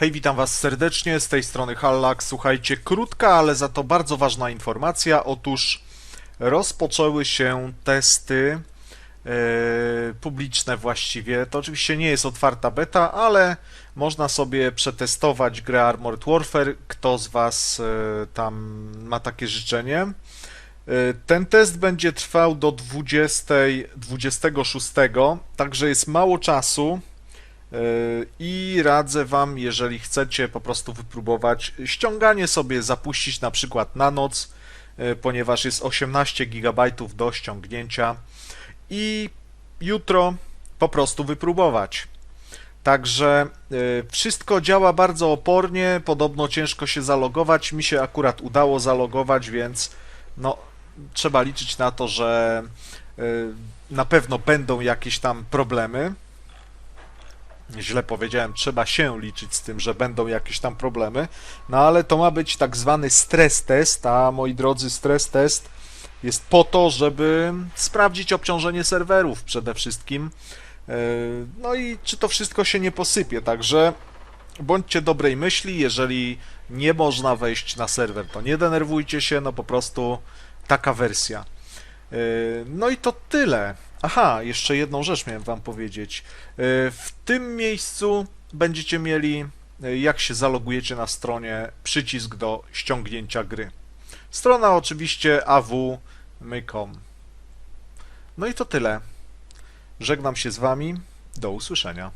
Hej, witam Was serdecznie, z tej strony Hallak. Słuchajcie, krótka, ale za to bardzo ważna informacja. Otóż rozpoczęły się testy e, publiczne właściwie. To oczywiście nie jest otwarta beta, ale można sobie przetestować grę Armored Warfare. Kto z Was e, tam ma takie życzenie? E, Ten test będzie trwał do 20, 26, także jest mało czasu. Yy, I radzę Wam, jeżeli chcecie po prostu wypróbować ściąganie sobie, zapuścić na przykład na noc, yy, ponieważ jest 18 GB do ściągnięcia i jutro po prostu wypróbować. Także yy, wszystko działa bardzo opornie, podobno ciężko się zalogować. Mi się akurat udało zalogować, więc no, trzeba liczyć na to, że na pewno będą jakieś tam problemy źle powiedziałem, trzeba się liczyć z tym, że będą jakieś tam problemy, no ale to ma być tak zwany stres test, a moi drodzy, stres test jest po to, żeby sprawdzić obciążenie serwerów przede wszystkim, Yy, no i czy to wszystko się nie posypie, także bądźcie dobrej myśli, jeżeli nie można wejść na serwer, to nie denerwujcie się, no po prostu taka wersja. Yy, No i to tyle. Aha, jeszcze jedną rzecz miałem Wam powiedzieć. Yy, W tym miejscu będziecie mieli, yy, jak się zalogujecie na stronie, przycisk do ściągnięcia gry. Strona oczywiście aw.mycom. No i to tyle. Żegnam się z Wami. Do usłyszenia.